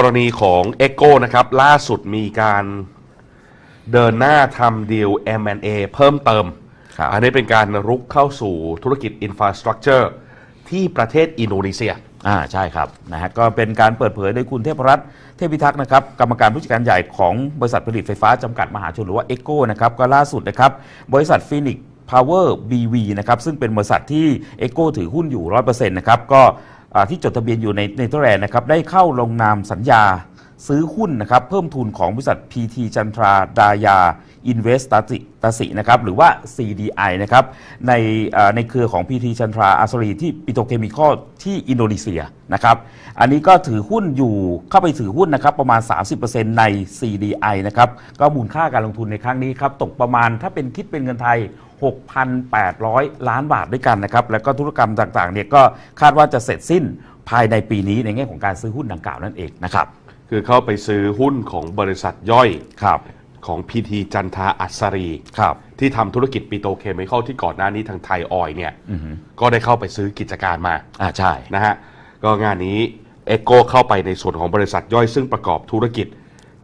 กรณีของ e c o นะครับ ล่าสุดมีการเดินหน้าทำดีล M&A เพิ่มเติมครับอันนี้เป็นการรุกเข้าสู่ธุรกิจ Infrastructure ที่ประเทศอินโดนีเซีย อ่าใช่ครับนะฮะก็เป็นการเปิดเผยโดยคุณเทพรัตน์เทพิทักษ์นะครับกรรมการผู้จัดการใหญ่ของบริษัทผลิตไฟฟ้าจำกัดมหาชนหรือว่าเอ o นะครับก็ล่าสุดนะครับบริษัทฟินิกพาวเวอร์บีวีนะครับซึ่งเป็นบริษัทที่เอ o ถือหุ้นอยู่ 100%นะครับก็อ่า ที่จดทะเบียนอยู่ในเนเธอร์แลนด์นะครับได้เข้าลงนามสัญญา ซื้อหุ้นนะครับเพิ่มทุนของบริษัท PT จันทราดายา อินเวสตาสิตาสินะครับหรือว่า CDI นะครับในในเครือของ PT ชันทราอาสรีที่ปิโตเคมีคอลที่อินโดนีเซียนะครับอันนี้ก็ถือหุ้นอยู่เข้าไปถือหุ้นนะครับประมาณ 30%ใน CDI นะครับก็มูลค่าการลงทุนในครั้งนี้ครับตกประมาณถ้าเป็นคิดเป็นเงินไทย 6,800 ล้านบาทด้วยกันนะครับแล้วก็ธุรกรรมต่างๆเนี่ยก็คาดว่าจะเสร็จสิ้นภายในปีนี้ในแง่ของการซื้อหุ้นดังกล่าวนั่นเองนะครับ คือเข้าไปซื้อหุ้นของบริษัทย่อยครับของ PT จันทาอัศรีครับ ที่ทำธุรกิจปิโตรเคมีคอลที่ก่อนหน้านี้ทางไทยออยล์เนี่ยก็ได้เข้าไปซื้อกิจการมาอ่าใช่นะฮะก็งานนี้เอโกเข้าไปในส่วนของบริษัทย่อยซึ่งประกอบธุรกิจ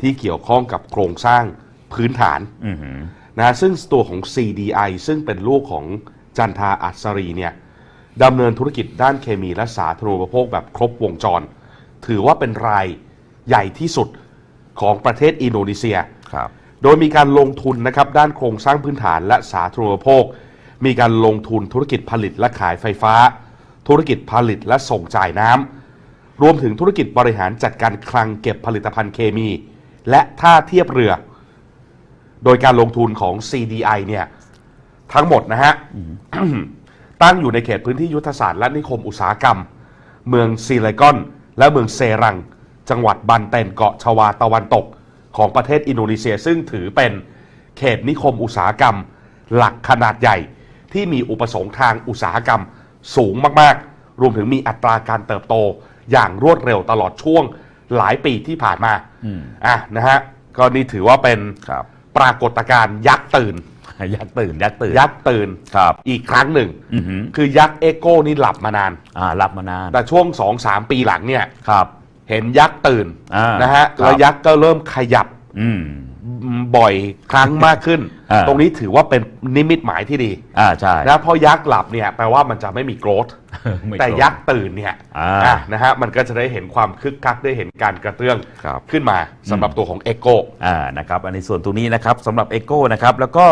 ที่เกี่ยวข้องกับโครงสร้างพื้นฐานอือหือนะฮะซึ่งตัวของ CDI ซึ่งเป็นลูกของจันทาอัศรีเนี่ยดำเนินธุรกิจด้านเคมีและสาธารณูปโภคแบบครบวงจร ถือว่าเป็นราย ใหญ่ที่สุดของประเทศอินโดนีเซีย ครับ โดยมีการลงทุนนะครับด้านโครงสร้างพื้นฐานและสาธารณูปโภค มีการลงทุนธุรกิจผลิตและขายไฟฟ้า ธุรกิจผลิตและส่งจ่ายน้ำรวมถึงธุรกิจบริหารจัดการคลังเก็บผลิตภัณฑ์เคมี และท่าเทียบเรือ โดยการลงทุนของ CDI เนี่ยทั้งหมดนะฮะ ตั้งอยู่ในเขตพื้นที่ยุทธศาสตร์และนิคมอุตสาหกรรม เมืองซีไลกอน และเมืองเซรัง จังหวัดบันเตนเกาะชวาตะวันตกของประเทศอินโดนีเซีย ซึ่งถือเป็นเขตนิคมอุตสาหกรรม หลักขนาดใหญ่ ที่มีอุปสงค์ทางอุตสาหกรรมสูงมากๆ รวมถึงมีอัตราการเติบโตอย่างรวดเร็วตลอดช่วงหลายปีที่ผ่านมาอะนะฮะก็นี่ถือว่าเป็นครับปรากฏการณ์ยักษ์ตื่น ยักษ์ตื่น ยักษ์ตื่น ยักษ์ตื่นครับ อีกครั้งหนึ่งอือหือคือยักษ์เอโก้นี่หลับมานาน อ่ารับมานาน แต่ช่วง2-3ปีหลังเนี่ยครับ เห็นยักษ์ตื่นอ่านนะฮะครับ แล้วยักษ์ก็เริ่มขยับอืม บ่อยครั้งมากขึ้น อ่า ตรงนี้ถือว่าเป็นนิมิตหมายที่ดีอ่าใช่ นะเพราะยักษ์หลับเนี่ยแปลว่ามันจะไม่มีโกรธ ไม่แต่โกรธ ยักษ์ตื่นเนี่ยอ่าอะนะฮะมันก็จะได้เห็นความคึกคักได้เห็นการกระเตื้องครับ ขึ้นมาสำหรับตัวของเอโก้ อ่านะครับอันในส่วนตรงนี้นะครับสำหรับ e อ o นะครับแล้วก็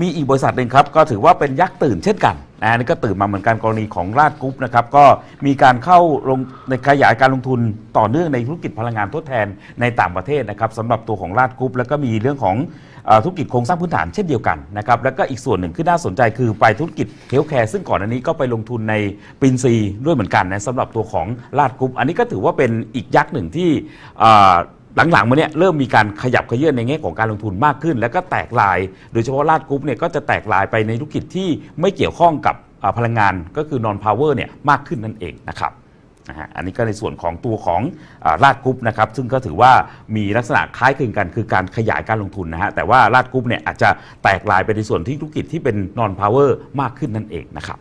มีอีกบริษัทหนึ่งครับก็ถือว่าเป็นยักษ์ตื่นเช่นกันนะอันนี่ก็ตื่นมาเหมือนกันกรณีของราดกรุ๊ปนะครับก็มีการเข้าลงในขยายการลงทุนต่อเนื่องในธุรกิจพลังงานทดแทนในต่างประเทศนะครับสำหรับตัวของราดกรุ๊ปแล้วก็มีเรื่องของธุรกิจโครงสร้างพื้นฐานเช่นเดียวกันนะครับแล้วก็อีกส่วนหนึ่งที่น่าสนใจคือไปธุรกิจเฮลท์แคร์ซึ่งก่อนอันนี้ก็ไปลงทุนในปรินซีด้วยเหมือนกันนะสำหรับตัวของราดกรุ๊ปอันนี้ก็ถือว่าเป็นอีกยักษ์หนึ่งที่ หลังๆมาเนี่ยเริ่มมีการขยับเขยื่อนในแง่ของการลงทุนมากขึ้น แล้วก็แตกลาย โดยเฉพาะลาดกรุ๊ปเนี่ยก็จะแตกลายไปในธุรกิจที่ไม่เกี่ยวข้องกับพลังงานก็คือนอนพาวเวอร์เนี่ยมากขึ้นนั่นเองนะครับนะฮะอันนี้ก็ในส่วนของตัวของอาลาดกรุ๊ปนะครับซึ่งก็ถือว่ามีลักษณะคล้ายคลึงกัน คือการขยายการลงทุนนะฮะแต่ว่าลาดกรุ๊ปเนี่ยอาจจะแตกลายไปในส่วนที่ธุรกิจที่เป็นนอนพาวเวอร์มากขึ้นนั่นเองนะครับ